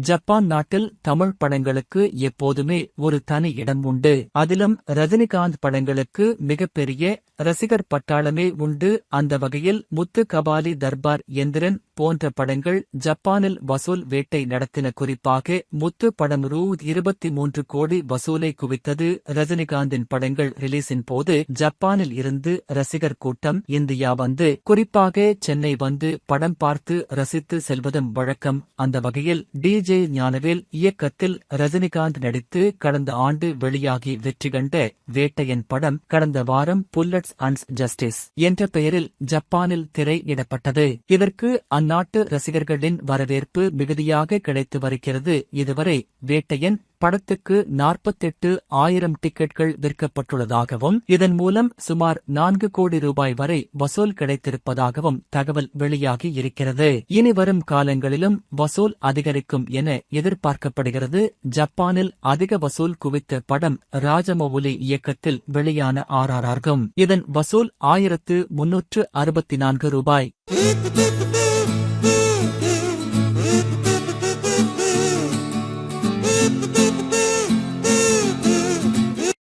Japan நாட்டில் தமிழ் படங்களுக்கு எப்போதுமே ஒரு தனி இடம் உண்டு. அதிலும் ரஜினிகாந்த் படங்களுக்கு மிகப்பெரிய ரசிகர் பட்டாளமே உண்டு. அந்த வகையில் முத்து கபாலி தர்பார் எந்திரன் போன்ற படங்கள் ஜப்பானில் வசூல் வேட்டை நடத்தின குறிப்பாக முத்து படம் ரூ. இருபத்தி மூன்று கோடி வசூலை குவித்தது ரஜினிகாந்தின் படங்கள் ரிலீஸின் போது ஜப்பானில் இருந்து ரசிகர் கூட்டம் இந்தியா வந்து குறிப்பாக சென்னை வந்து படம் பார்த்து ரசித்து செல்வதும் வழக்கம். அந்த வகையில் டிஜி விஜய் ஞானவேல் இயக்கத்தில் ரஜினிகாந்த் நடித்து கடந்த ஆண்டு வெளியாகி வெற்றி கண்ட வேட்டையன் படம் கடந்த வாரம் புல்லட்ஸ் அண்ட் ஜஸ்டிஸ் என்ற பெயரில் ஜப்பானில் திரையிடப்பட்டது. இதற்கு அந்நாட்டு ரசிகர்களின் வரவேற்பு மிகுதியாக கிடைத்து வருகிறது. இதுவரை வேட்டையன் படத்துக்கு நாற்பத்தெட்டு ஆயிரம் டிக்கெட்கள் விற்கப்பட்டுள்ளதாகவும் இதன் மூலம் சுமார் நான்கு கோடி ரூபாய் வரை வசூல் கிடைத்திருப்பதாகவும் தகவல் வெளியாகி இருக்கிறது. இனி வரும் காலங்களிலும் வசூல் அதிகரிக்கும் என எதிர்பார்க்கப்படுகிறது. ஜப்பானில் அதிக வசூல் குவித்த படம் ராஜமௌலி இயக்கத்தில் வெளியான ஆர்ஆர்ஆர்கும் இதன் வசூல் ஆயிரத்து முன்னூற்று அறுபத்தி நான்கு ரூபாய்.